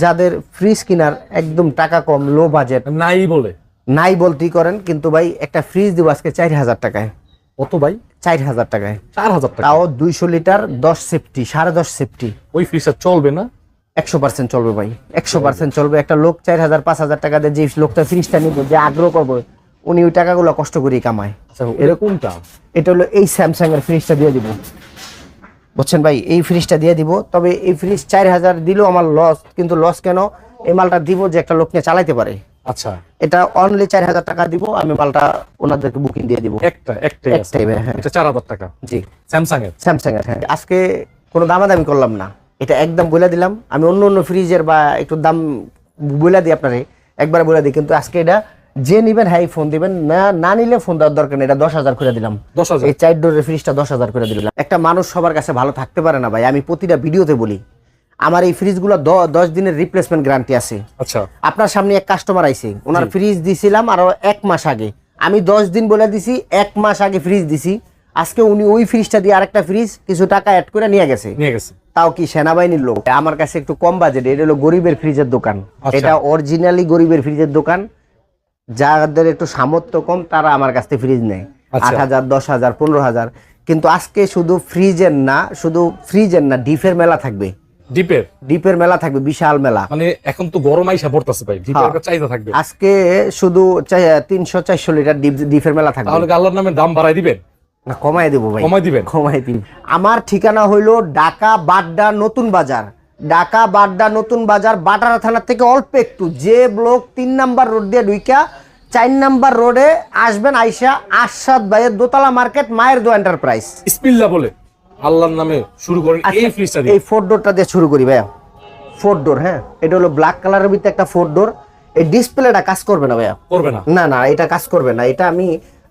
যাদের ফ্রিজ কেনার একদম টাকা কম লো বাজেট নাই বলে? নাই বলতেই করেন কিন্তু ভাই একটা ফ্রিজ দিব আজকে চার হাজার টাকায়। কত ভাই? চার হাজার টাকায়। চার হাজার টাকা? তাও দুইশো লিটার দশ সেফটি সাড়ে দশ সেফটি ওই ফ্রিজটা চলবে না? একশো পার্সেন্ট চলবে ভাই একশো পার্সেন্ট চলবে। একটা লোক চার হাজার পাঁচ হাজার টাকা দিয়ে যে লোকটা ফ্রিজটা নিবে যে আগ্রহ করবে উনি ওই টাকাগুলো কষ্ট করেই কামায়। আচ্ছা এরকমটা এটা হলো এই স্যামসাং এর ফ্রিজটা দিয়ে দিব। বুঝছেন ভাই? এই ফ্রিজটা দিয়ে দিব। তবে এই ফ্রিজ চার হাজার দিলেও আমার লস কিন্তু লস কেন? এই মালটা দিব যে একটা লোক নিয়ে চালাইতে পারে। আচ্ছা। এটা অনলি চার হাজার টাকা দিব আমি মালটা ওনাদেরকে বুকিং দিয়ে দিব। একটা একটাই একটাই হ্যাঁ। এটা চার হাজার টাকা। জি। স্যামসাং এর স্যামসাং এর হ্যাঁ। আজকে কোনো দামাদামি করলাম না। এটা একদম বলে দিলাম। আমি অন্য অন্য ফ্রিজের বা একটু দাম বলে দিই আপনারে একবার বলে দিই। কিন্তু আজকে এটা যে নিবেন হ্যাঁ ফোন দিবেন। না না নিলে ফোন দেওয়ার দরকার নেই এটা দশ হাজার করে দিলাম। দশ হাজার। এই চার ডোরের ফ্রিজটা দশ হাজার করে দিলাম। একটা মানুষ সবার কাছে ভালো থাকতে পারে না ভাই আমি প্রতিটা ভিডিওতে বলি আমার এই ফ্রিজগুলো দশ দিনের রিপ্লেসমেন্ট গ্যারান্টি আছে। আচ্ছা। আপনার সামনে এক কাস্টমার আইছে ওনার ফ্রিজ দিছিলাম আরও এক মাস আগে। আমি দশ দিন বলে দিছি এক মাস আগে ফ্রিজ দিছি। আজকে উনি ওই ফ্রিজটা দিয়ে আরেকটা ফ্রিজ কিছু টাকা অ্যাড করে নিয়ে গেছে। নিয়ে গেছে। তাও কি সেনাবাহিনীর লোক? আমার কাছে একটু কম বাজেট এটা হলো গরিবের ফ্রিজের দোকান। আচ্ছা। এটা অরিজিনালি গরিবের ফ্রিজের দোকান। যাদের একটু সামর্থ্য কম তারা আমার কাছ থেকে ফ্রিজ নেয়। আচ্ছা। আট হাজার দশ হাজার পনেরো হাজার। কিন্তু আজকে শুধু ফ্রিজের না শুধু ফ্রিজের না ডিফের মেলা থাকবে। ডিপের? ডিপের মেলা থাকবে বিশাল মেলা। মানে এখন তো গরম আইসা পড়তেছে ভাই ডিপের হ্যাঁ। চাহিদা থাকবে। আজকে শুধু তিনশো চারশো লিটার ডিপ- ডিপের মেলা থাকবে। তাহলে আল্লাহর নামে দাম বাড়াই দিবেন? না কমাই দেবো ভাই। কমাই দিবেন? কমাই দিন আমার ঠিকানা হইল ঢাকা বাড্ডা নতুন বাজার। ঢাকা বাড্ডা নতুন বাজার বাটারা থানা থেকে অল্প একটু। যে ব্লক তিন নাম্বার রোড দিয়ে ঢুইকা চার নাম্বার রোডে আসবেন আইসা আশাদ ভাইয়ের দোতলা মার্কেট মায়ের দো এন্টারপ্রাইজ বিসমিল্লাহ বলে আল্লাহর নামে শুরু করেন এই ফ্রিজটা এই ফোর ডোরটা দিয়ে শুরু করি ভাইয়া। ফোর ডোর হ্যাঁ? এটা হলো ব্ল্যাক কালারের ভিতরে একটা ফোর ডোর এই ডিসপ্লেটা কাজ করবে না ভাইয়া। করবে না। না না এটা কাজ করবে না। এটা আমি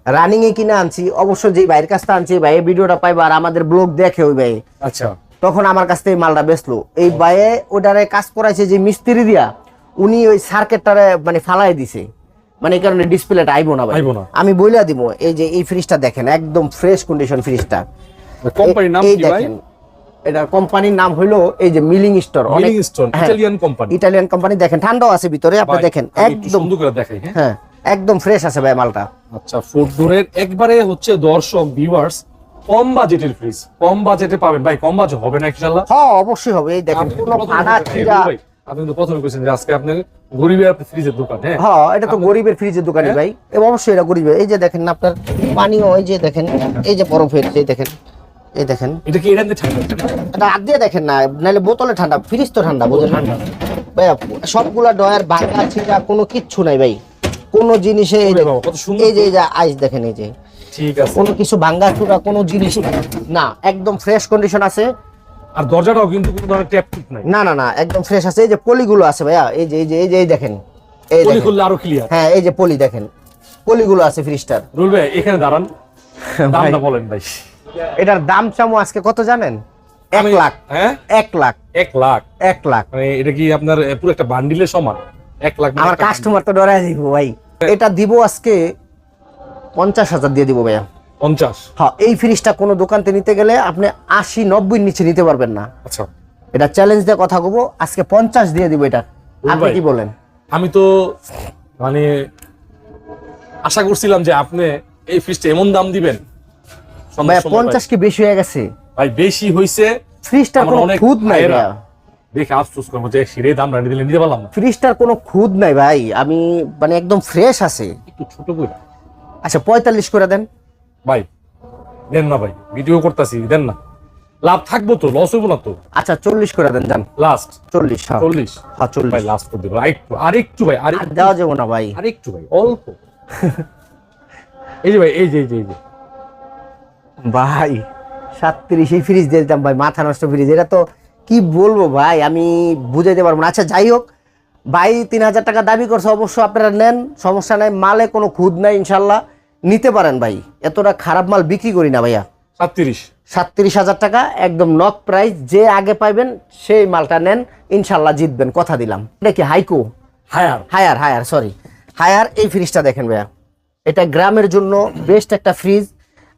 রানিং এ কিনে আনছি। অবশ্য যেই ভাইয়ের কাছ থেকে আনছি ভাই এই ভিডিওটা পাইবা আর আমাদের ব্লগ দেখে ওই ভাই। আচ্ছা। তখন আমার কাছ থেকে মালটা বেচলো। এই ভাইয়ে ওটারে কাজ করাইছে যে মিস্ত্রি দিয়া উনি ওই সার্কেটটারে মানে ফালাই দিছে। মানে এই কারণে ডিসপ্লেটা আইবো না ভাই। আমি বইলা দিব এই যে এই ফ্রিজটা দেখেন একদম ফ্রেশ কন্ডিশন ফ্রিজটা কোম্পানির নাম কি ভাই? এটা কোম্পানির নাম হইল এই যে milling store. Milling stone Italian company Italian company দেখেন ঠান্ডাও আছে ভিতরে আপনি দেখেন একদম সুন্দর করে দেখাই হ্যাঁ। হ্যাঁ একদম ফ্রেশ আছে ভাই মালটা। আচ্ছা ফোর ডোরের একবারে হচ্ছে দর্শক ভিউয়ার্স কম বাজেটের ফ্রিজ কম বাজেটে পাবেন। ভাই কম বাজেট হবে না ইনশাআল্লাহ? হ্যাঁ অবশ্যই হবে। এই দেখেন কোনো প্রথমে ফাটা বলছেন, আপনি কিন্তু প্রথমে কইছেন যে আজকে আপনি গরিবের ফ্রিজের দোকান হ্যাঁ? হ্যাঁ এটা তো গরিবের ফ্রিজের দোকানি হ্যাঁ? ভাই। এবং অবশ্যই এটা গরিবের। এই যে দেখেন না আপনার পানিও এই যে দেখেন এই যে বরফের এই দেখেন এই দেখেন। এটা কি এটা ঠান্ডা? এটা হাত দিয়ে দেখেন না নাহলে বোতলে ঠান্ডা ফ্রিজ তো ঠান্ডা বোঝেন ঠান্ডা। ভাইয়া সবগুলা ডয়ার ভাঙা ছিঁড়া কোনো কিচ্ছু নাই ভাই। কোনো জিনিসে এই যে এই যে আইস দেখেন এই যে। ঠিক আছে। কোনো কিছু ভাঙ্গা চুরা কোনো জিনিস না একদম ফ্রেশ কন্ডিশন আছে। আর দরজাটাও কিন্তু কোনো ধরনের ট্যাপ ঠিক নাই। না না না একদম ফ্রেশ আছে। এই যে পলিগুলো আছে ভাইয়া এই যে এই যে এই যে এই দেখেন। এই পলি খুললে আরও ক্লিয়ার হ্যাঁ এই যে পলি দেখেন। পলিগুলো আছে ফ্রিজটার রুল ভাই এখানে দাঁড়ান। দামটা বলেন ভাই। এটার দাম চামো আজকে কত জানেন? এক লাখ। হ্যাঁ? এক লাখ। এক লাখ। এক লাখ। মানে এটা কি আপনার পুরো একটা বান্ডিলের সমান? এক লাখ মানে আমার কাস্টমার তো ডরাই দিব ভাই। এটা দিব আজকে পঞ্চাশ হাজার দিয়ে দিব ভাইয়া। পঞ্চাশ? হ্যাঁ এই ফ্রিজটা কোনো দোকানতে নিতে গেলে আপনি আশি নব্বই নিচে নিতে পারবেন না। আচ্ছা। এটা চ্যালেঞ্জ দিয়ে কথা বলব আজকে পঞ্চাশ দিয়ে দিব এটা। আপনি কি বলেন? আমি তো মানে আশা করছিলাম যে আপনি এই ফ্রিজটা এমন দাম দিবেন। ভাইয়া পঞ্চাশ কি বেশি হয়ে গেছে? ভাই। বেশি হইছে। ফ্রিজটার আমার কোনো খুদ নাই দেখে আফসোস করব যে সিরে দাম রানি দিলে নিতে পারলাম না। ফ্রিজটার কোনো খুদ নাই ভাই। আমি মানে একদম ফ্রেশ আছে। একটু ছোট করে। আচ্ছা পঁয়তাল্লিশ করে দেন। ভাই দেন না ভাই ভিডিও করতেছি দেন না। লাভ থাকব তো লস হইব না তো। আচ্ছা চল্লিশ করে দেন যান। লাস্ট চল্লিশ হ্যাঁ। চল্লিশ। হ্যাঁ চল্লিশ। ভাই লাস্ট করে দেবো। আরেকটু আরেকটু ভাই আর দেওয়া যাব না ভাই। আরেকটু ভাই অল্প। এই যে ভাই এই যে এই যে এই যে। ভাই সাতত্রিশ এই ফ্রিজ দিয়ে দিতাম ভাই মাথা নষ্ট ফ্রিজ এটা তো কি বলব ভাই আমি বুঝাইতে পারব না। আচ্ছা যাই হোক ভাই তিন হাজার টাকা দাবি করছে অবশ্য আপনারা নেন সমস্যা নাই মালে কোনো খুদ নাই ইনশাল্লাহ। নিতে পারেন ভাই এতটা খারাপ মাল বিক্রি করি না ভাইয়া। সাতত্রিশ। সাতত্রিশ হাজার টাকা একদম নক প্রাইস যে আগে পাইবেন সেই মালটা নেন ইনশাল্লাহ জিতবেন কথা দিলাম। এটা কি Haiko? Haier. Haier Haier sorry Haier এই ফ্রিজটা দেখেন ভাইয়া। এটা গ্রামের জন্য বেস্ট একটা ফ্রিজ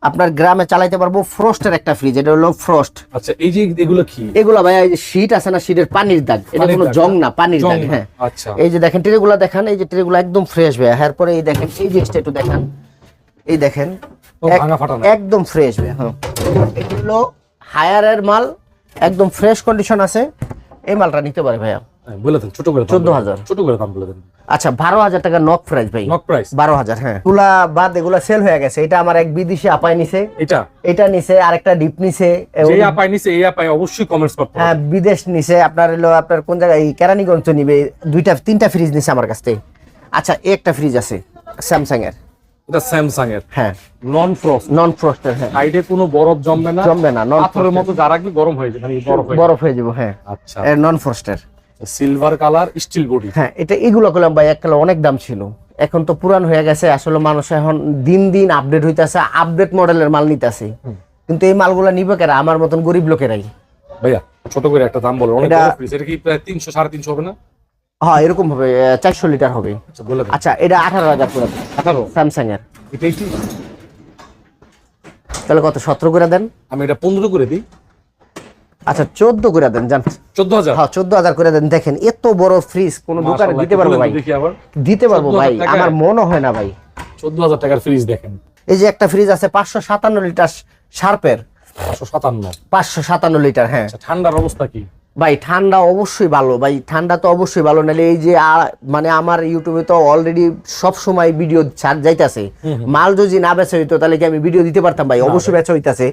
আপনার গ্রামে চালাইতে পারব ফ্রস্টের একটা ফ্রিজ এটা হলো ফ্রস্ট আচ্ছা এই যে এগুলো কি? এগুলো ভাই এই যে শীট আছে না শীটের পানির দাগ। এটা কোনো জং না পানির দাগ হ্যাঁ। আচ্ছা। এই যে দেখেন ট্রেগুলো দেখেন এই যে ট্রেগুলো একদম ফ্রেশ ভাই এরপরে এই দেখেন এই যে একটু দেখেন। এই দেখেন একদম ফ্রেশ ভাই হ্যাঁ। এগুলো হায়ারের মাল একদম ফ্রেশ কন্ডিশন আছে। এই মালটা নিতে পারে ভাইয়া। বলে দেন ছোট করে দাম 14,000 ছোট করে দাম বলে দেন। আচ্ছা বারো হাজার টাকা নক প্রাইস ভাই। নক প্রাইস বারো হাজার হ্যাঁ। এগুলা বাদ এগুলা সেল হয়ে গেছে। এটা আমার এক বিদেশি আপায় নিছে। এটা? এটা নিছে আরেকটা ডিপ নিছে। যে আপাই নিছে এই আপাই অবশ্যই কমেন্টস করতে হ্যাঁ বিদেশ নিছে। আপনার হলো আপনার কোন জায়গায় এই কেরানীগঞ্জ নিবে। দুইটা তিনটা ফ্রিজ নিছে আমার কাছ থেকে। আচ্ছা একটা ফ্রিজ আছে স্যামসাং এর এটা স্যামসাং এর হ্যাঁ। নন ফ্রস্ট নন ফ্রস্টের হ্যাঁ। সাইডে কোনো বরফ জমবে না। জমবে না, পাথরের মতো যা গরম হয়ে যাবে। মানে বরফ হয়ে যাব হ্যাঁ। আচ্ছা। নন ফ্রস্টের সিলভার কালার স্টিল বডি হ্যাঁ এটা এগুলো করলাম ভাই এককালে অনেক দাম ছিল। এখন তো পুরান হয়ে গেছে আসলে মানুষ এখন দিন দিন আপডেট হইতেছে আপডেট মডেলের মাল নিতেছে। কিন্তু এই মালগুলো নিবে কেরা? আমার মতন গরিব লোকেরাই। ভাইয়া ছোট করে একটা দাম বলো এটা- কি প্রায় তিনশো সাড়ে তিনশো হবে না? হ্যাঁ এরকম হবে চারশো লিটার হবে। আচ্ছা আচ্ছা এটা আঠারো হাজার করে। আঠারো? স্যামসাং এর তাহলে কত সতেরো করে দেন? আমি এটা পনেরো করে দিই। আচ্ছা চোদ্দ করে দেন জান। চোদ্দ হাজার? হ্যাঁ চোদ্দ হাজার করে দেন। দেখেন এত বড় ফ্রিজ কোন দোকানে দিতে পারব ভাই। দিতে পারব ভাই আমার মনে হয় না ভাই। চোদ্দ হাজার টাকার ফ্রিজ দেখেন। এই যে একটা ফ্রিজ আছে পাঁচশো সাতান্ন লিটার শার্পের পাঁচশো সাতান্ন। পাঁচশো সাতান্ন লিটার হ্যাঁ। আচ্ছা ঠান্ডার অবস্থা কি? ভাই ঠান্ডা অবশ্যই ভালো। ভাই ঠান্ডা তো অবশ্যই ভালো নাহলে এই যে মানে আমার ইউটিউবে তো অলরেডি সব সময় ভিডিও ছাড় যাইতাছে। মাল যদি না বেচা হইতো তাহলে কি আমি ভিডিও দিতে পারতাম ভাই? অবশ্যই বেচা হইতাছে।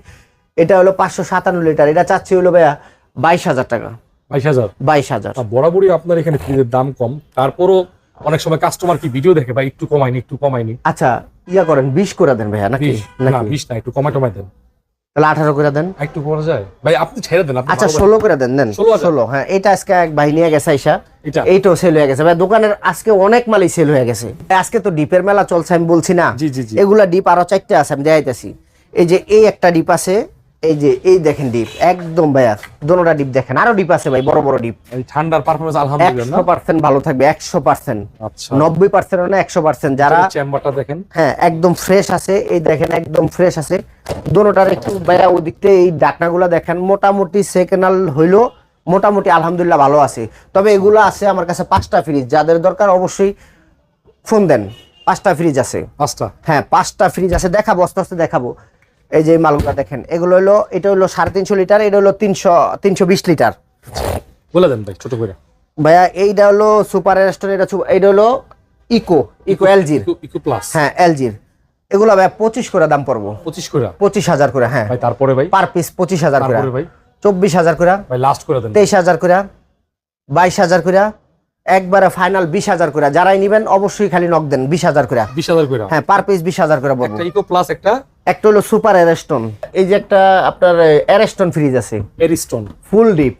এটা হলো পাঁচশো সাতান্ন লিটার। এটা চাচ্ছি হলো ভাইয়া বাইশ হাজার টাকা। বাইশ হাজার? বাইশ হাজার। বরাবরই আপনার এখানে ফ্রিজের দাম কম। তারপরও অনেক সময় কাস্টমার কি ভিডিও দেখে ভাই একটু কমাইনি একটু কমাইনি। আচ্ছা ইয়া করেন বিশ করে দেন ভাইয়া নাকি? না বিশ না একটু কমাই টমাই দেন। তাহলে আঠারো করে দেন। একটু করা যায়? ভাই আপনি ছেড়ে দেন আচ্ছা ষোলো করে দেন দেন। 16,000 ষোলো হ্যাঁ এটা আজকে এক ভাই নিয়ে গেছে আইসা। এটা? এইটাও সেল হয়ে গেছে। ভাই দোকানের আজকে অনেক মালই সেল হয়ে গেছে। আজকে তো ডিপের মেলা চলছে আমি বলছি না। জি, জি, জি। এগুলা ডিপ আরও চারটে আছে আমি দেখাইতেছি। এই যে এই একটা ডিপ আছে এই যে এই দেখেন ডিপ একদম ভাইয়া দোনোটা ডিপ দেখেন আরও ডিপ আছে ভাই বড় বড় ডিপ এই ঠান্ডার পারফরমেন্স আলহামদুলিল্লাহ একশো পার্সেন্ট ভালো থাকবে একশো পার্সেন্ট আচ্ছা। নব্বই পার্সেন্ট না একশো পার্সেন্ট যারা চেম্বারটা দেখেন। হ্যাঁ একদম ফ্রেশ আছে এই দেখেন একদম ফ্রেশ আছে। দোনোটার একটু ভাইয়া ওদিকতে এই ডাকনাগুলো দেখেন মোটামুটি সেকেন্ডাল হইল মোটামুটি আলহামদুলিল্লাহ ভালো আছে। তবে এগুলো আছে আমার কাছে পাঁচটা ফ্রিজ যাদের দরকার অবশ্যই ফোন দেন পাঁচটা ফ্রিজ আছে। পাঁচটা? হ্যাঁ পাঁচটা ফ্রিজ আছে দেখাবো আস্তে আস্তে দেখাবো। এই যে মালগুলো দেখেন এগুলো হলো এটা হলো সাড়ে তিনশো লিটার এটা হলো তিনশো তিনশো বিশ লিটার। বলে দেন ভাই ছোট করে। ভাইয়া এইটা হলো সুপার রেস্টুরেন্ট এটা এইটা হলো ইকো ইকো এলজির। Eco plus. হ্যাঁ এলজির। এগুলো ভাই পঁচিশ করে দাম পড়ব। পঁচিশ করে। পঁচিশ হাজার করে হ্যাঁ। ভাই তারপরে ভাই? পার পিস পঁচিশ হাজার করে। ভাই? চব্বিশ হাজার করে। ভাই লাস্ট করে দেন। তেইশ হাজার করে। বাইশ হাজার করে। একবারে ফাইনাল বিশ হাজার করে। যারাই নিবেন অবশ্যই খালি নক দেন বিশ হাজার করে। বিশ হাজার করে। হ্যাঁ পার পিস বিশ হাজার করে বলব একটা ইকো প্লাস একটা একটা হলো সুপার এরেস্টন এই যে একটা আপনার এরেস্টন ফ্রিজ আছে। Ariston full deep.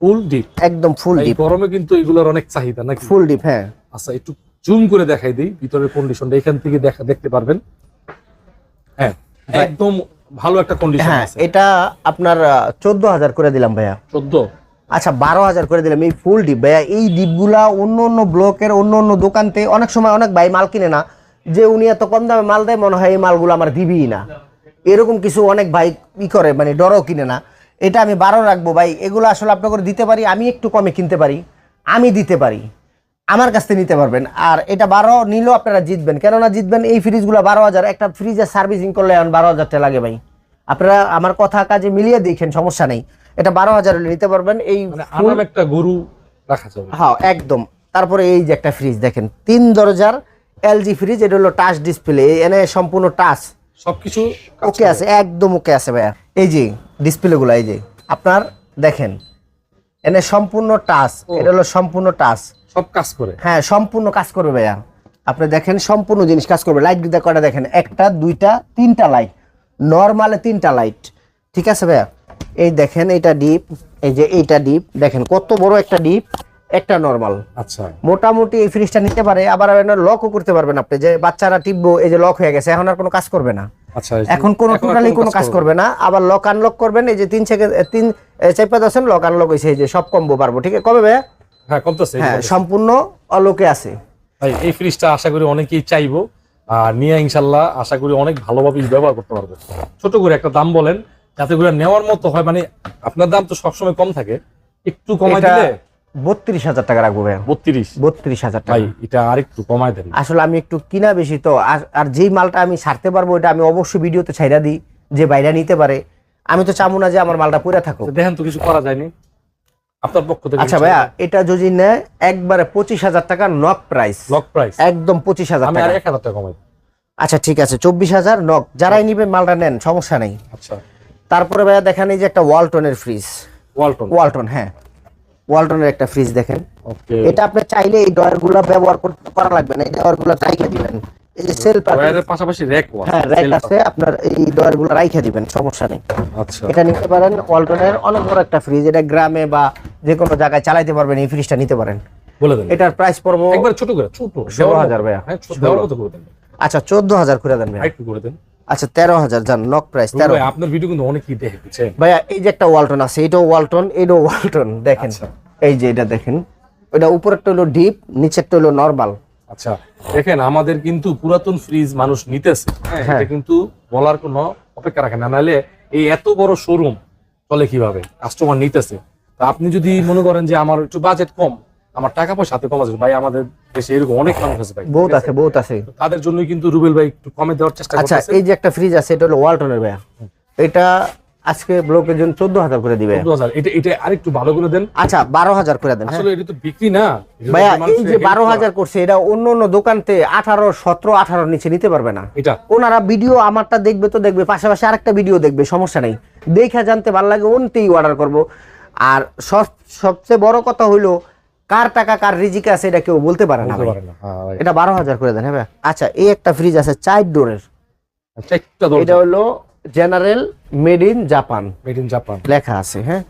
Full deep? একদম ফুল ডিপ। গরমে কিন্তু এগুলোর অনেক চাহিদা নাকি? ফুল ডিপ হ্যাঁ। আচ্ছা একটু জুম করে দেখাই দিই ভিতরের কন্ডিশনটা এখান থেকে দেখা দেখতে পারবেন। হ্যাঁ একদম ভালো একটা কন্ডিশন হ্যাঁ আছে। এটা আপনার চোদ্দ হাজার করে দিলাম ভাইয়া। চোদ্দ? আচ্ছা বারো হাজার করে দিলাম এই ফুল ডিপ। ভাইয়া এই ডিপগুলা অন্য অন্য ব্লকের অন্য অন্য দোকানতে অনেক সময় অনেক ভাই মাল কিনে না। যে উনি এত কম দামে মাল দেয় মনে হয় এই মালগুলো আমার দিবিই না। এরকম কিছু অনেক ভাই ই করে মানে ডরও কিনে না। এটা আমি বারো রাখব ভাই। এগুলো আসলে আপনাকে দিতে পারি আমি একটু কমে কিনতে পারি। আমি দিতে পারি। আমার কাছ থেকে নিতে পারবেন। আর এটা বারো নিলেও আপনারা জিতবেন। কেননা জিতবেন এই ফ্রিজগুলো বারো হাজার। একটা ফ্রিজের সার্ভিসিং করলে এখন বারো হাজারটা লাগে ভাই। আপনারা আমার কথা কাজে মিলিয়ে দেখেন সমস্যা নেই। এটা বারো হাজার নিতে পারবেন। এই মানে একটা গরু রাখা যাবে। হ্যাঁ একদম। তারপরে এই যে একটা ফ্রিজ দেখেন। তিন দরজার এলজি ফ্রিজ এটা হলো টাচ ডিসপ্লে এনে সম্পূর্ণ টাচ সবকিছু ওকে আছে একদম ওকে আছে ভাইয়া। এই যে ডিসপ্লে গুলো এই যে আপনার দেখেন এনে সম্পূর্ণ টাচ এটা হলো সম্পূর্ণ টাচ সব কাজ করে। হ্যাঁ সম্পূর্ণ কাজ করবে ভাইয়া। আপনি দেখেন সম্পূর্ণ জিনিস কাজ করবে। লাইট দিতে কটা দেখেন? একটা দুইটা তিনটা লাইট নর্মালে তিনটা লাইট ঠিক আছে ভাইয়া? এই দেখেন এটা ডিপ এই যে এইটা ডিপ দেখেন কত বড় একটা ডিপ একটা নর্মাল আচ্ছা। মোটামুটি এই ফ্রিজটা নিতে পারে আবার লকও করতে পারবেন আপনি যে বাচ্চারা টিপবো এই যে লক হয়ে গেছে এখন আর কোনো কাজ করবে না। আচ্ছা এখন কোনো টোটালি কোনো কাজ করবে না। আবার লক আনলক করবেন এই যে তিন সেকেন্ড তিন চাইপা দশেন লক আনলক হয়েছে এই যে সব কম্বো পারব ঠিক আছে? কবে ভাইয়া? হ্যাঁ কমতেছে হ্যাঁ সম্পূর্ণ অলোকে আছে। ভাই এই ফ্রিজটা আশা করি অনেকেই চাইব আর নিয়ে ইনশাল্লাহ আশা করি অনেক ভালোভাবে ব্যবহার করতে পারব। ছোট করে একটা দাম বলেন যাতে করে নেওয়ার মতো হয় মানে আপনার দাম তো সবসময় কম থাকে একটু কমাই দিলে বত্রিশ হাজার টাকা রাখব ভাইয়া। বত্রিশ? বত্রিশ হাজার টাকা। এটা আর একটু কমাই দেন। আসলে আমি একটু কিনা বেশি তো আর- যেই মালটা আমি ছাড়তে পারব এটা আমি অবশ্যই ভিডিওতে ছাইরা দিই যে বাইরে নিতে পারে। আমি তো চাবো না যে আমার মালটা পুরা থাকুক। দেখেন তো কিছু করা যায়নি। আপনার পক্ষ থেকে আচ্ছা ভাইয়া এটা যদি নেয় একবারে পঁচিশ হাজার টাকা নক প্রাইস লক প্রাইস একদম পঁচিশ হাজার টাকা। এক হাজার টাকা কমাই। আচ্ছা ঠিক আছে চব্বিশ হাজার নক। যারাই নিবে মালটা নেন সমস্যা নেই। আচ্ছা। তারপরে ভাইয়া দেখেন এই যে একটা ওয়ালটনের ফ্রিজ ওয়ালটন ওয়ালটন হ্যাঁ। ওয়ালটনের একটা ফ্রিজ দেখেন। ওকে এটা আপনি চাইলে এই ডয়ারগুলা ব্যবহার কর- লাগবে না। এই ডয়ারগুলা রাইখে দিবেন। এই যে সেল ওয়্যারের পাশাপাশি র্যাক হ্যাঁ র্যাক আছে আপনার এই ডয়ারগুলা রাইখে দিবেন সমস্যা নেই। আচ্ছা। এটা নিতে পারেন ওয়ালটনের অনেক বড় একটা ফ্রিজ এটা গ্রামে বা যে কোনো জায়গায় চালাইতে পারবেন এই ফ্রিজটা নিতে পারেন। বলে দেন। এটার প্রাইস পড়ব একবার ছোট করে ছোট। ষোলো হাজার ভাইয়া। হ্যাঁ ছোট। দেওয়ার মতো করে দেন। আচ্ছা চোদ্দ হাজার করে দেন ভাইয়া। হাইট করে দেন। আচ্ছা তেরো হাজার যান নক প্রাইস তেরো আপনার ভিডিও কিন্তু অনেকেই দেখে বুঝছেন ভাইয়া এই যে একটা ওয়ালটন আছে এটাও ওয়ালটন এটাও ওয়ালটন দেখেন। আচ্ছা। এই যে এটা দেখেন এটা উপরেরটা হলো ডিপ নিচেরটা হলো নর্মাল আচ্ছা দেখেন আমাদের কিন্তু পুরাতন ফ্রিজ মানুষ নিতেছে। হ্যাঁ হ্যাঁ। এটা কিন্তু বলার কোনো অপেক্ষা রাখে না নাহলে এই এত বড় শোরুম চলে কীভাবে? কাস্টমার নিতেছে। তা আপনি যদি মনে করেন যে আমার একটু বাজেট কম আমার টাকা পয়সা হাতে কম আছে। ভাই আমাদের দেশে এরকম অনেক মানুষ আছে ভাই। বহুত আছে বহুত আছে। তাদের জন্য কিন্তু রুবেল ভাই একটু কমে দেওয়ার চেষ্টা আচ্ছা এই যে একটা ফ্রিজ আছে এটা হলো ওয়ালটনের ভাইয়া। এটা আজকে ব্লকের জন্য চোদ্দ হাজার করে দিবে। 14,000 এটা এটা আরেকটু ভালো করে দেন। আচ্ছা বারো হাজার করে দেন হ্যাঁ। আসলে এটা তো বিক্রি না। ভাইয়া এই যে বারো। হাজার করছে এটা অন্য অন্য দোকানতে আঠারো সতেরো আঠারো নিচে নিতে পারবে না। এটা? ওনারা ভিডিও আমারটা দেখবে তো দেখবে পাশাপাশি আরেকটা ভিডিও দেখবে সমস্যা নেই। দেখা জানতে ভালো লাগে ওনতেই অর্ডার করব। আর সব- সবচেয়ে বড় কথা হইল কার টাকা কার রিজিকে আছে এটা কেউ বলতে পারে না হ্যাঁ। এটা বারো হাজার করে দেন হ্যাঁ আচ্ছা এই একটা ফ্রিজ আছে চার ডোরের। আচ্ছা এটা হলো general made in Japan made in Japan লেখা আছে হ্যাঁ?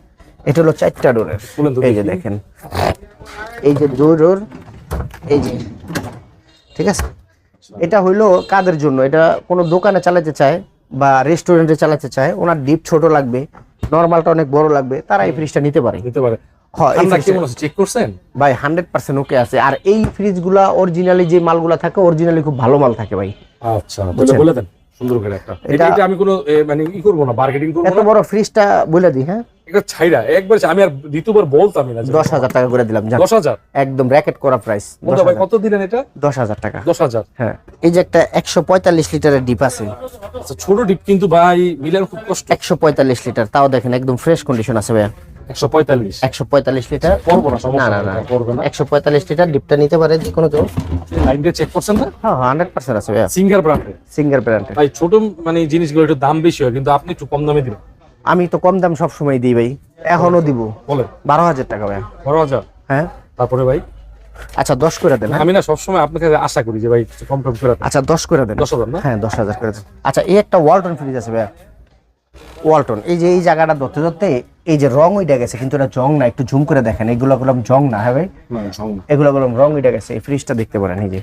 এটা হলো চারটা ডোরের। এই যে দেখেন। এই যে ডোর ডোর এই যে ঠিক আছে? এটা হইল কাদের জন্য? এটা কোনো দোকানে চালাতে চায় বা রেস্টুরেন্টে চালাতে চায়। ওনার ডিপ ছোট লাগবে নর্মালটা অনেক বড় লাগবে তারা এই ফ্রিজটা নিতে পারে। নিতে পারে। হ্যাঁ এই ঠান্ডা ফ্রিজটা- কেমন আছে চেক করছেন? ভাই হান্ড্রেড পার্সেন্ট ওকে আছে। আর এই ফ্রিজগুলা অরিজিনালি যে মালগুলা থাকে অরিজিনালি খুব ভালো মাল থাকে ভাই। আচ্ছা বলে দেন সুন্দর করে একটা। এটা এটা- এটা আমি কোনো মানে ই করব না মার্কেটিং করব এত বড় ফ্রিজটা বলে দিই হ্যাঁ? এটা ছাইরা একবার আমি আর দ্বিতীয়বার বলতামই না যে দশ হাজার টাকা করে দিলাম একদম র্যাকেট করা প্রাইস ভাই কত দিলেন এটা? দশ হাজার টাকা। দশ হাজার। হ্যাঁ। এই যে একটা একশো পঁয়তাল্লিশ লিটারের ডিপ আছে। আচ্ছা ছোট ডিপ কিন্তু ভাই মিলার খুব কষ্ট। একশো পঁয়তাল্লিশ লিটার তাও দেখেন একদম ফ্রেশ কন্ডিশন আছে ভাইয়া। একশো পঁয়তাল্লিশ। একশো পঁয়তাল্লিশ লিটার করব না না না না। করবে না। একশো পঁয়তাল্লিশ লিটার ডিপটা নিতে পারে যে কোনো কেউ। লাইন দিয়ে চেক করছেন না? হ্যাঁ হান্ড্রেড পার্সেন্ট আছে ভাইয়া। সিঙ্গার ব্র্যান্ডে সিঙ্গার ভাই ছোট মানে জিনিসগুলো একটু দাম বেশি হয় কিন্তু আপনি একটু কম দামে দিবেন। আমি তো কম দাম সব সময় দিই ভাই। এখনও দিব। বলেন। বারো হাজার টাকা ভাইয়া। বারো হাজার? হ্যাঁ। তারপরে ভাই? আচ্ছা দশ করে দেন হ্যাঁ? আমি না সবসময় আপনার কাছে আশা করি যে ভাই কিছু কম কম করে আচ্ছা দশ করে দেন। দশ হাজার না? হ্যাঁ দশ হাজার করে দেন। আচ্ছা এই একটা ওয়ালটন ফ্রিজ আছে ভাইয়া। ওয়ালটন এই যে এই জায়গাটা ধরতে ধরতে এই যে রং ওইটা গেছে কিন্তু এটা জং না একটু ঝুম করে দেখেন এগুলো গুলাম জং না হ্যাঁ ভাই। এগুলো গুলাম রং ওইটা গেছে এই ফ্রিজটা দেখতে পারেন এই যে।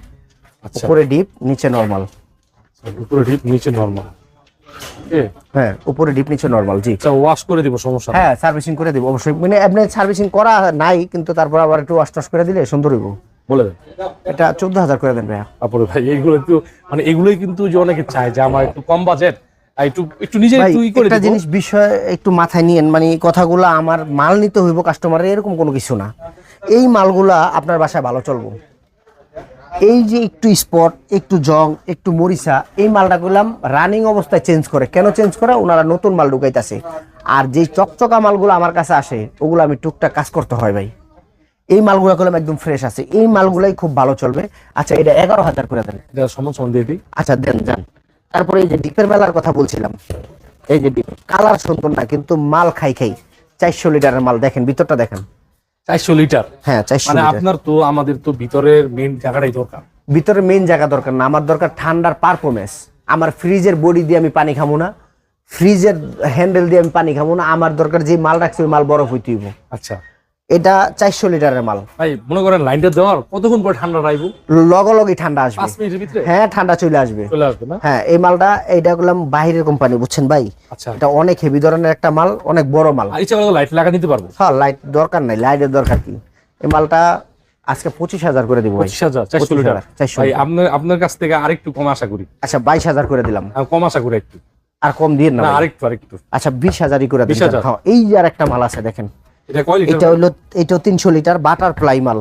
আচ্ছা। উপরে ডিপ নিচে নর্মাল উপরে ডিপ নিচে নরমাল হ্যাঁ উপরে ডিপ নিচে নর্মাল জি। আচ্ছা ওয়াশ করে দিব সমস্যা হ্যাঁ সার্ভিসিং করে দিব অবশ্যই। মানে আপনি সার্ভিসিং করা নাই কিন্তু তারপর আবার একটু ওয়াশ টাশ করে দিলে সুন্দর হইব। বলে দেন। এটা চোদ্দ হাজার করে দেন ভাইয়া। তারপরে ভাই এইগুলো একটু মানে এগুলোই কিন্তু যে অনেকে চায় যে আমার একটু কম বাজেট একটু একটু নিজে একটু ই করে একটা জিনিস বিষয় একটু মাথায় নিয়েন মানে কথাগুলো আমার মাল নিতে হইব কাস্টমারের এরকম কোনো কিছু না। এই মালগুলা আপনার বাসায় ভালো চলবো। এই যে একটু স্পট একটু জং একটু মরিচা এই মালটা করলাম রানিং অবস্থায় চেঞ্জ করে। কেন চেঞ্জ করে? ওনারা নতুন মাল ঢুকাইতেছে। আর যেই চকচকা মালগুলো আমার কাছে আসে ওগুলো আমি টুকটাক কাজ করতে হয় ভাই। এই মালগুলো করলাম একদম ফ্রেশ আছে। এই মালগুলাই খুব ভালো চলবে। আচ্ছা এটা এগারো হাজার করে দেন। সমান সমান দিয়ে দিই। আচ্ছা দেন যান। তারপরে এই যে ডিপের মেলার কথা বলছিলাম এই যে ডিপ কালার সুন্দর না কিন্তু মাল খাই খাই চারশো লিটারের মাল দেখেন ভিতরটা দেখেন। চারশো লিটার? হ্যাঁ চারশো মানে আপনার তো আমাদের তো ভিতরের মেন জায়গাটাই দরকার। ভিতরে মেন জায়গা দরকার না আমার দরকার ঠান্ডার পারফরমেন্স আমার ফ্রিজের বডি দিয়ে আমি পানি খাব না ফ্রিজের হ্যান্ডেল দিয়ে আমি পানি খাব না আমার দরকার যে মাল রাখছি ওই মাল বরফ হইতে আচ্ছা। এটা চারশো লিটারের মাল। ভাই মনে করেন লাইনটা দেওয়ার কতক্ষণ পরে ঠান্ডা রাখব ঠান্ডা আসবে। পাঁচ মিনিটের ভিতরে? হ্যাঁ ঠান্ডা চলে আসবে। চলে আসবে না? হ্যাঁ এই মালটা বাহিরের কোম্পানি বুঝছেন ভাই? আচ্ছা। এটা অনেক হেভি ধরনের একটা মাল অনেক বড় মাল। ইচ্ছা করলে লাইট লাগা নিতে পারব। হ্যাঁ লাইট দরকার নাই লাইটের দরকার কি? এই মালটা আজকে পঁচিশ হাজার করে দিব পঁচিশ হাজার চারশো লিটার। 400 আপনার আপনার কাছ থেকে আরেকটু কম আশা করি। আচ্ছা বাইশ হাজার করে দিলাম। আমি কম আশা করি একটু। আর কম দিয়ে না আরেকটু আরেকটু। আচ্ছা বিশ হাজারই করে দিন 20,000 হ্যাঁ, এই যে আর একটা মাল আছে দেখেন। এটা কয় লিটার এটা হলো এটা তিনশো লিটার বাটার ফ্লাই মাল।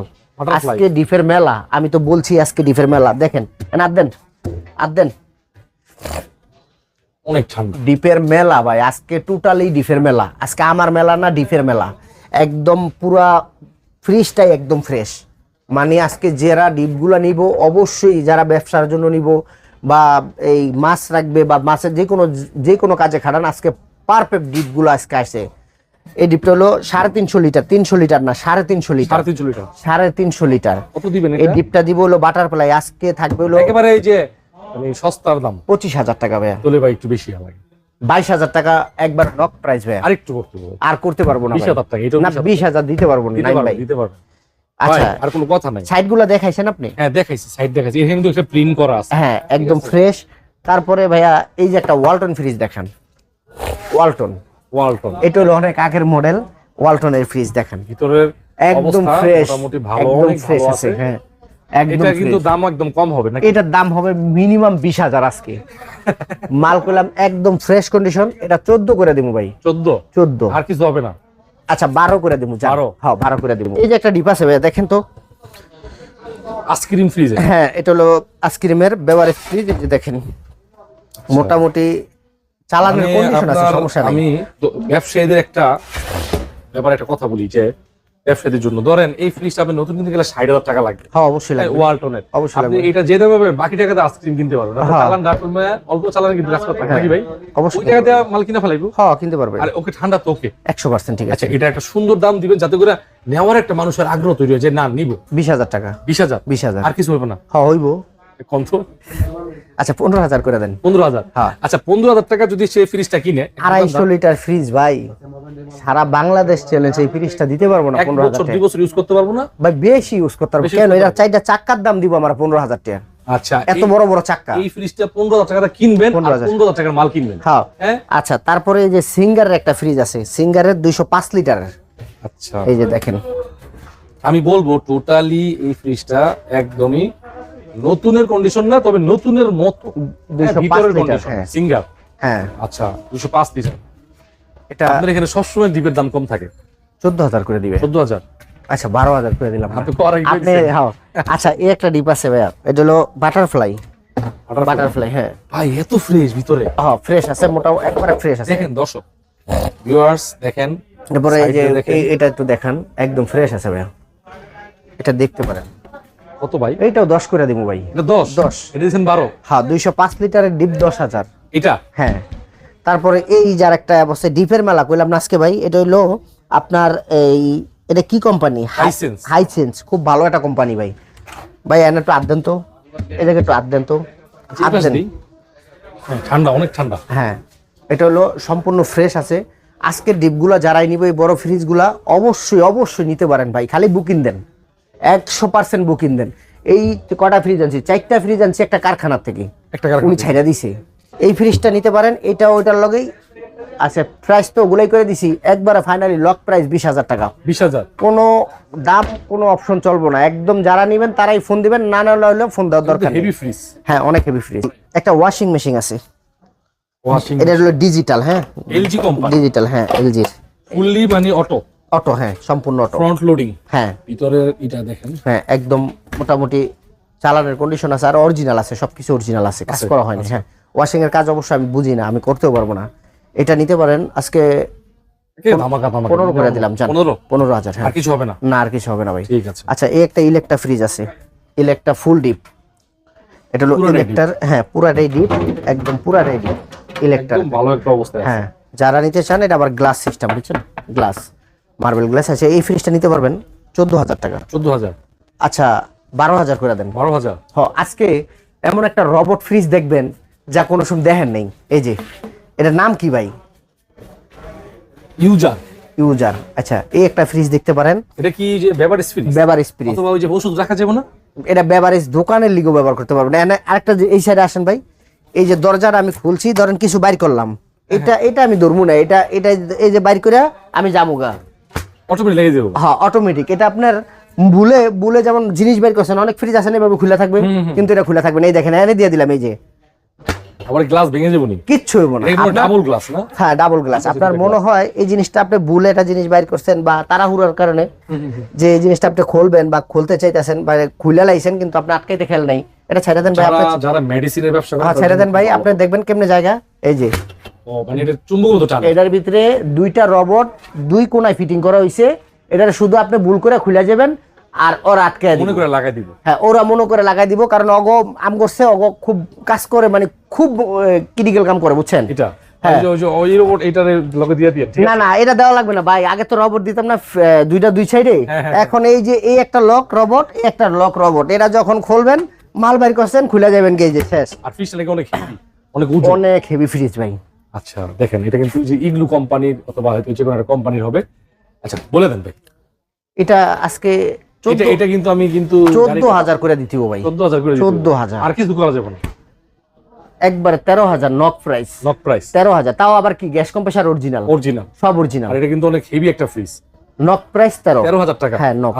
আজকে ডিফের মেলা আমি তো বলছি আজকে ডিফের মেলা। দেখেন আর দেন আর দেন অনেক ঠান্ডা। ডিপের মেলা ভাই আজকে টোটালি ডিফের মেলা। আজকে আমার মেলা না ডিফের মেলা। একদম পুরা ফ্রিজটাই একদম ফ্রেশ মানে আজকে যারা ডিপগুলো নিব অবশ্যই যারা ব্যবসার জন্য নিব বা এই মাছ রাখবে বা মাছের যে কোনো যে কোনো কাজে খাটান আজকে পারফেক্ট ডিপগুলো আজকে আসে। এই ডিপটা হলো সাড়ে তিনশো লিটার তিনশো লিটার না সাড়ে তিনশো লিটার। সাড়ে তিনশো লিটার। সাড়ে তিনশো লিটার। কত দিবেন এই ডিপটা দিব হলো বাটারফ্লাই আজকে থাকবে হলো একেবারে এই যে মানে সস্তার দাম। পঁচিশ হাজার টাকা ভাইয়া। তোলে ভাই একটু বেশি লাগে বাইশ হাজার টাকা একবার নক প্রাইস ভাইয়া। আরেকটু করতে হবে। আর করতে পারব না বিশ হাজার টাকা এটা না বিশ হাজার দিতে পারব না দিতে ভাই। পারবেন। আচ্ছা। আর কোনো কথা নাই। দেখাইছেন আপনি? হ্যাঁ দেখাইছি সাইড দেখাইছি। এখানে কিন্তু একটা প্রিন্ট করা আছে। হ্যাঁ একদম ফ্রেশ। তারপরে ভাইয়া এই যে একটা ওয়ালটন ফ্রিজ দেখান। ওয়ালটন। ওয়ালটন এটা হলো অনেক আগের মডেল ওয়ালটনের ফ্রিজ দেখেন। ভিতরের একদম ফ্রেশ মোটামুটি ভালো একদম ফ্রেশ আছে হ্যাঁ একদম এটা কিন্তু দাম একদম কম হবে নাকি? এটার দাম হবে মিনিমাম বিশ হাজার আজকে। মাল করলাম একদম ফ্রেশ কন্ডিশন এটা চোদ্দ করে দিব ভাই। চোদ্দ? চোদ্দ। আর কিছু হবে না? আচ্ছা বারো করে দিব যান। 12? হ্যাঁ বারো করে দিব এই যে একটা ডিপ আছে ভাইয়া দেখেন তো। আইসক্রিম ফ্রিজ হ্যাঁ এটা হলো আইসক্রিমের বেভারেজ ফ্রিজ এই দেখেন। মোটামুটি চালানোর কন্ডিশন আছে সমস্যা নেই। আমি ব্যবসায়ীদের একটা ব্যাপারে একটা কথা বলি যে ব্যবসায়ীদের জন্য ধরেন এই ফ্রিজটা আপনি নতুন কিনতে গেলে ষাট হাজার টাকা লাগবে। হ্যাঁ অবশ্যই লাগবে। ওয়ালটনের অবশ্যই আপনি লাগবে। এটা যে দামে পাবেন বাকি টাকাতে আইসক্রিম কিনতে পারবেন। হ্যাঁ। চালান ডাকুন অল্প চালান কিন্তু কাজ করতে নাকি ভাই? অবশ্যই ওই টাকাতে মাল কিনা ফেলাইবো? হ্যাঁ কিনতে পারবে। আর ওকে ঠান্ডা তো ওকে। একশো পার্সেন্ট ঠিক আছে। আচ্ছা এটা একটা সুন্দর দাম দিবেন যাতে করে নেওয়ার একটা মানুষের আগ্রহ তৈরি হয় যে না নিব। বিশ হাজার টাকা। বিশ হাজার? বিশ হাজার। আর কিছু হবে না? হ্যাঁ হইব। কম তো। আচ্ছা পনেরো হাজার করে দেন। পনেরো হাজার? হ্যাঁ। আচ্ছা পনেরো হাজার টাকা যদি সে ফ্রিজটা কিনে আড়াইশো লিটার ফ্রিজ ভাই। সারা বাংলাদেশ চ্যালেঞ্জ এই ফ্রিজটা দিতে পারব না পনেরো হাজার বছর টাকা। দুই বছর ইউজ করতে পারব না? ভাই বেশি ইউজ করতে পারব। কেন? এটা চারটা চাক্কার দাম দিব আমার পনেরো হাজার টাকা। আচ্ছা এত বড় বড় চাক্কা। এই ফ্রিজটা পনেরো হাজার টাকা কিনবেন আর 15,000 পনেরো হাজার টাকার মাল কিনবেন। হ্যাঁ। হ্যাঁ? আচ্ছা তারপরে এই যে সিঙ্গারের একটা ফ্রিজ আছে। সিঙ্গারের দুইশো পাঁচ লিটারের। আচ্ছা। এই যে দেখেন। আমি বলব টোটালি এই ফ্রিজটা একদমই নতুনের কন্ডিশন না তবে নতুনের মতো। 205 লিটার, হ্যাঁ। সিঙ্গার হ্যাঁ। আচ্ছা দুশো পাঁচ লিটার এটা আপনার এখানে সবসময় দ্বীপের দাম কম থাকে? চোদ্দ হাজার করে দিবে। চোদ্দ হাজার? আচ্ছা বারো হাজার করে দিলাম। হ্যাঁ। আচ্ছা এই একটা ডিপ আছে ভাইয়া। এটা হলো বাটারফ্লাই বাটারফ্লাই হ্যাঁ। ভাই এত ফ্রেশ ভিতরে। হ্যাঁ ফ্রেশ আছে মোটামুটি একবারে ফ্রেশ আছে। দেখেন দর্শক ভিউয়ার্স দেখেন তারপরে এই যে এটা একটু দেখান একদম ফ্রেশ আছে ভাইয়া। এটা দেখতে পারেন। কত ভাই? এইটাও দশ করে দিব ভাই। এটা দশ? দশ। এটা দিয়েছেন বারো? হ্যাঁ দুইশো পাঁচ লিটারের ডিপ দশ হাজার। এটা? হ্যাঁ। তারপরে এই যার একটা অবশ্যই ডিপের মেলা কইলাম না আজকে ভাই এটা হইল আপনার এই এটা কি কোম্পানি Hisense। হাইসেন্স খুব ভালো একটা কোম্পানি ভাই। ভাই এনে একটু দেন তো। এটাকে একটু আদ দেন তো। ঠিক দেন। হ্যাঁ, ঠান্ডা অনেক ঠান্ডা। হ্যাঁ এটা হলো সম্পূর্ণ ফ্রেশ আছে। আজকের ডিপগুলো যারাই নিবে এই বড় ফ্রিজগুলা অবশ্যই অবশ্যই নিতে পারেন ভাই। খালি বুকিং দেন। একশো পার্সেন্ট বুকিং দেন। এই কটা ফ্রিজ আনছি চারটা ফ্রিজ আনছি একটা কারখানার থেকে। একটা উনি। ছাইড়া দিছে। এই ফ্রিজটা নিতে পারেন এটা ওইটার লগেই। আচ্ছা প্রাইস তো ওগুলাই করে দিছি। একবারে ফাইনালি লক প্রাইস বিশ হাজার টাকা। বিশ হাজার। কোনো দাম কোনো অপশন চলবো না। একদম যারা নেবেন তারাই ফোন দিবেন। না না হলে ফোন দেওয়ার দরকার হেভি ফ্রিজ হ্যাঁ অনেক হেভি ফ্রিজ একটা ওয়াশিং মেশিন আছে। ওয়াশিং এটা হলো ডিজিটাল হ্যাঁ। এলজি কোম্পানি ডিজিটাল হ্যাঁ এলজির ফুললি মানে অটো অটো হ্যাঁ সম্পূর্ণ অটো। ফ্রন্ট লোডিং হ্যাঁ। ভিতরের এটা দেখেন। হ্যাঁ একদম মোটামুটি চালানোর কন্ডিশন আছে আর অরিজিনাল আছে সবকিছু অরিজিনাল আছে কাজ করা হয়নি হ্যাঁ। ওয়াশিং এর কাজ অবশ্যই আমি বুঝি না আমি করতেও পারব না। এটা নিতে পারেন আজকে পনেরো করে দিলাম জান। পনেরো? হাজার হ্যাঁ। কিছু হবে না? না আর কিছু হবে না ভাই। ঠিক আছে। আচ্ছা এই একটা ইলেকট্রা ফ্রিজ আছে। ইলেকট্রা ফুল ডিপ এটা হলো পুরাটাই ইলেকট্রার হ্যাঁ পুরাটাই ডিপ একদম পুরাটাই ডিপ ইলেকট্রার ভালো একটা অবস্থা হ্যাঁ যারা নিতে চান এটা আবার গ্লাস সিস্টেম বুঝছেন? গ্লাস মার্বেল গ্লাস আছে এই ফ্রিজটা নিতে পারবেন চোদ্দ হাজার টাকা। চোদ্দ হাজার। আচ্ছা বারো হাজার করে দেন। বারো হাজার? হ আজকে এমন একটা রবট ফ্রিজ দেখবেন যা কোনো সময় দেখেন নেই। এই যে এটার নাম কি ভাই? ইউজার ইউজার আচ্ছা এই একটা ফ্রিজ দেখতে পারেন। এটা কি যে বেভারেজ ফ্রিজ বেভারেজ ফ্রিজ অথবা ওই যে ওষুধ রাখা যাবে না? এটা বেভারেজ দোকানের লিগো ব্যবহার করতে পারবেন। আরেকটা যে এই সাইডে আসেন ভাই এই যে দরজাটা আমি খুলছি ধরেন কিছু বাইর করলাম। এটা এটা আমি ধরবো না এটা এটা এই যে বাইর করে আমি যাব গা। অটোমেটিক লেগে যাব। হ্যাঁ অটোমেটিক এটা আপনার বুলে বুলে যেমন জিনিস বের করছেন অনেক ফ্রিজ আছে না এভাবে খোলা থাকবে। কিন্তু এটা খোলা থাকবে না। এই দেখেন এনে দিয়ে দিলাম এই যে। আবার গ্লাস ভেঙে যাব নি কিচ্ছু হইব না। ডাবল গ্লাস না? হ্যাঁ ডাবল গ্লাস আপনার মনে হয় এই জিনিসটা আপনি বুলে একটা জিনিস বাইর করছেন বা তাড়াহুড়ার কারণে যে এই জিনিসটা আপনি খুলবেন বা খুলতে চাইতেছেন বা খুলে লাইছেন কিন্তু আপনি আটকাইতে খেয়াল নাই। এটা ছেড়ে দেন ভাই আপনি যারা মেডিসিনের ব্যবসা করে হ্যাঁ ছেড়ে দেন ভাই আপনি দেখবেন কেমনে জায়গা। এই যে। ও মানে এটা চুম্বক মতো টানে এটার ভিতরে দুইটা রবট দুই কোনায় ফিটিং করা এটা শুধু আপনি ভুল করে খুলে যাবেন আর ওরা আটকে মনে করে লাগাই দিব। হ্যাঁ ওরা মনে করে লাগাই দিব কারণ অগ আম করছে অগ খুব কাজ করে মানে খুব ক্রিটিক্যাল কাম করে বুঝছেন? এটা? হ্যাঁ। না না এটা দেওয়া লাগবে না ভাই। আগে তো রবট দিতাম না দুইটা দুই সাইডে। হ্যাঁ, হ্যাঁ। এখন এই যে এই একটা লক রবট এই একটা লক রবট এরা যখন খুলবেন মাল বাইর করছেন খুলে যাবেন যে শেষ। আর ফিসটা নাকি অনেক হেভি অনেক অনেক হেভি ফ্রিজ ভাই। আচ্ছা দেখেন এটা কিন্তু যে ইগলু কোম্পানির অথবা হয়তো যে কোনো একটা কোম্পানির হবে। আচ্ছা বলে দেন ভাই। এটা আজকে এটা এটা কিন্তু আমি কিন্তু চোদ্দ হাজার করে দিতেও ভাই। চোদ্দ হাজার করে চোদ্দ হাজার। আর কিছু করা যাবে না। একবারে তেরো হাজার নক প্রাইস নক প্রাইস তেরো হাজার। তাও আবার কি? গ্যাস কম্প্রেসার অরিজিনাল অরিজিনাল সব অরিজিনাল আর এটা কিন্তু অনেক হেভি একটা ফ্রিজ নক প্রাইস তেরো। তেরো হাজার টাকা। হ্যাঁ নক।